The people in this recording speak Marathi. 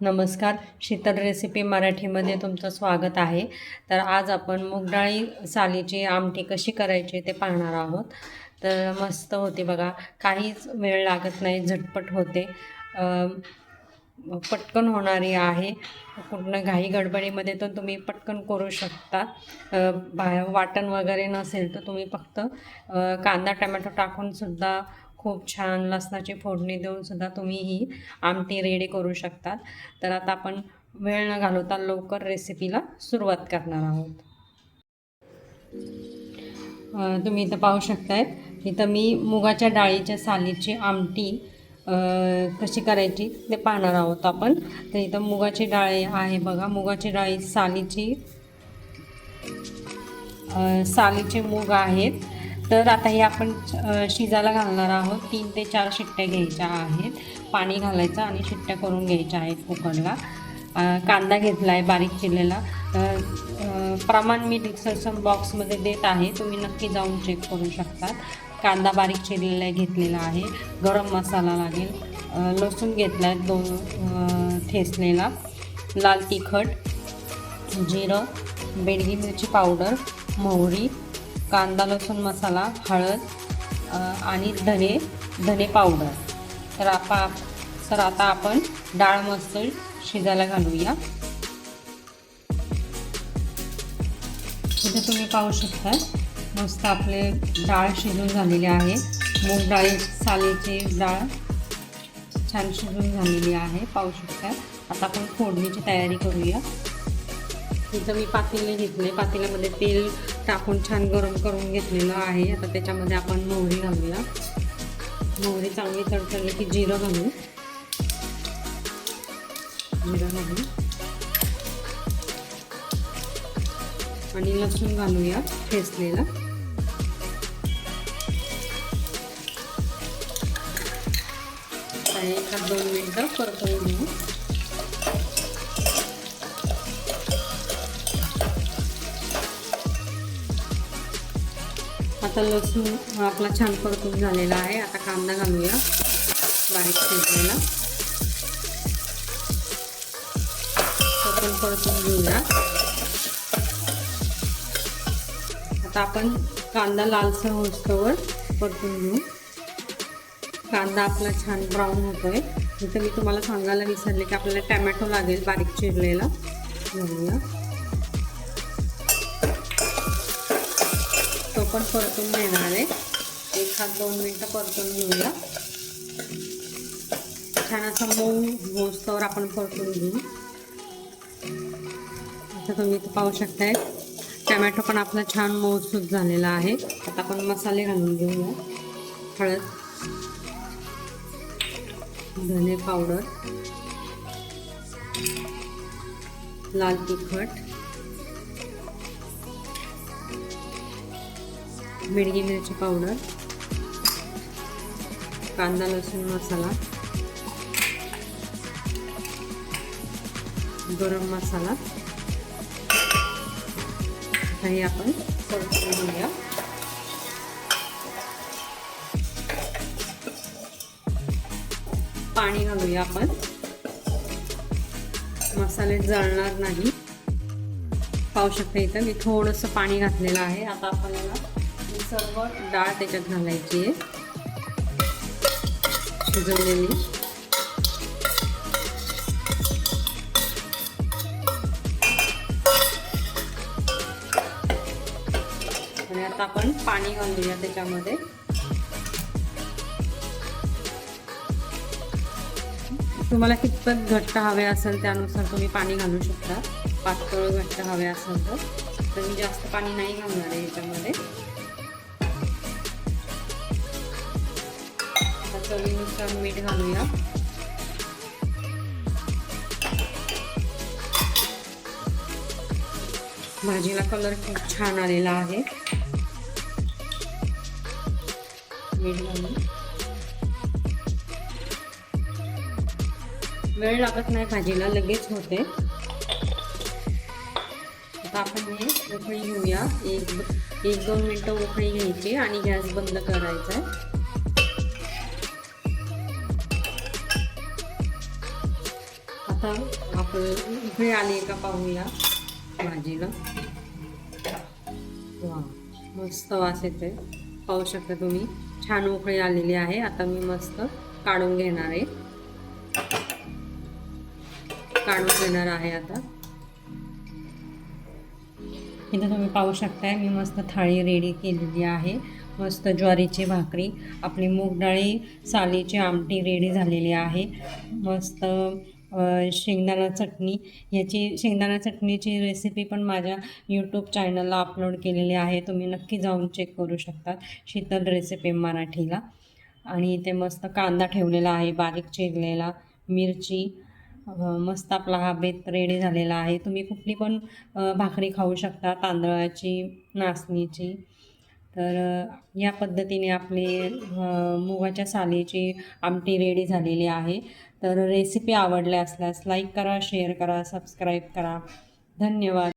नमस्कार. शीतल रेसिपी मराठीमध्ये तुमचं स्वागत आहे. तर आज आपण मुगडाळी सालीची आमटी कशी करायची ते पाहणार आहोत. तर मस्त होते बघा. काहीच वेळ लागत नाही झटपट होते. पटकन होणारी आहे. कुठनं घाई गडबडीमध्ये तर तुम्ही पटकन करू शकता. बा वाटण वगैरे नसेल तर तुम्ही फक्त कांदा टमॅटो टाकूनसुद्धा खूप छान लसणाची फोडणी देऊन सुद्धा तुम्ही ही आमटी रेडी करू शकतात. तर आता आपण वेळ न घालवता लवकर रेसिपीला सुरुवात करणार आहोत. तुम्ही इथं पाहू शकताय इथं मी मुगाच्या डाळीच्या सालीची आमटी कशी करायची ते पाहणार आहोत आपण. तर इथं मुगाची डाळी आहे बघा मुगाची डाळी सालीची सालीचे मूग आहेत. तर आता हे आपण शिजायला घालणार आहोत. तीन ते चार शिट्ट्या घ्यायच्या आहेत. पाणी घालायचं आणि शिट्ट्या करून घ्यायच्या आहेत कुकरला कांदा घेतला आहे बारीक चिरलेला तर प्रमाण मी डिक्सरसन बॉक्समध्ये देत आहे. तुम्ही नक्की जाऊन चेक करू शकता. कांदा बारीक चिरलेला आहे घेतलेला आहे. गरम मसाला लागेल. लसूण घेतला आहे दोन ठेसलेला ठेचलेला. लाल तिखट जिरं बेडगी मिरची पावडर मोहरी कांदा लसूण मसाला हळद आणि धने धने पावडर. तर आपा तर आता आपण डाळ मस्त शिजायला घालूया. इथे तुम्ही पाहू शकता मस्त आपले डाळ शिजून झालेली आहे. मूग डाळी सालीची डाळ छान शिजून झालेली आहे पाहू शकता. आता आपण फोडणीची तयारी करूया. इथं मी पातेले घेतले पातेल्यामध्ये तेल टाकून छान गरम करून घेतलेलं आहे. आता त्याच्यामध्ये आपण मोहरी घालूया. मोहरी चांगली तडतडली की जिरं घालू. जिरं घालू. आणि लसूण घालूया ठेचलेला. एखाद दोन मिनटं परतवून घेऊ. आता लसूण आपला छान परतून झालेला आहे. आता कांदा घालूया. बारीक शिजलेला तो पण परतून घेऊया. आता आपण कांदा लालसर होस्तोवर परतून घेऊ. कांदा आपला छान ब्राऊन होतोय. इथं मी तुम्हाला सांगायला विसरले की आपल्याला टॅमॅटो लागेल बारीक चिरलेला. घालूया. आपण पण परतून घेणार आहे. एक हात दोन मिनटं परतून घेऊया. छान असं मऊ होस्तवर आपण परतून घेऊ. आता तुम्ही इथं पाहू शकताय टमॅटो पण आपला छान मऊसूत झालेला आहे. आता आपण मसाले घालून घेऊया. हळद धने पावडर लाल तिखट मिरगी मिरची पावडर कांदा लसूण मसाला. गरम मसाला. आणि आपण परतून घेऊया. पाणी घालूया आपण. मसाले जळणार नाही. पाहू शकता इथं मी थोडंसं पाणी घातलेलं आहे. आता आपण याला सर्व डाळ त्याच्यात घालायची आहे. शिजवलेली. आणि आता आपण पाणी घालूया त्याच्यामध्ये. तुम्हाला कितपत घट्ट हवे असेल त्यानुसार तुम्ही पाणी घालू शकता. पातळ घट्ट हवे असेल तर. तर मी जास्त पाणी नाही घालणार आहे याच्यामध्ये. चवीनुसार मीठ घालूया. भाजीला कलर खूप छान आलेला आहे. मीठ घालून. वेळ लागत नाही भाजीला लगेच होते. आता आपण हे उकळी घेऊया. एक एक दोन मिनटं उकळी घ्यायची आणि गॅस बंद करायचा आता आपण इकडे आली का पाहूया भाजीला. वा मस्त वास येते पाहू शकता तुम्ही छान उकळी आलेली आहे. आता मी मस्त काढून घेणार आहे. काढून घेणार आहे आता. इथं तुम्ही पाहू शकताय मी मस्त थाळी रेडी केलेली आहे. मस्त ज्वारीची भाकरी आपली मूग डाळी सालीची आमटी रेडी झालेली आहे. मस्त शेंगदाणा चटणी. याची शेंगदाणा चटणीची रेसिपी पण माझ्या यूट्यूब चॅनलला अपलोड केलेली आहे. तुम्ही नक्की जाऊन चेक करू शकतात शीतल रेसिपी मराठीला. आणि इथे मस्त कांदा ठेवलेला आहे बारीक चिरलेला मिरची. मस्त आपला हा बेत रेडी झालेला आहे. तुम्ही कुठली पण भाकरी खाऊ शकता तांदळाची नाचणीची. तर या पद्धतीने आपली मुगाच्या सालीची आमटी रेडी झालेली आहे. तर रेसिपी आवडल्या असल्यास लाईक करा शेअर करा सबस्क्राईब करा. धन्यवाद.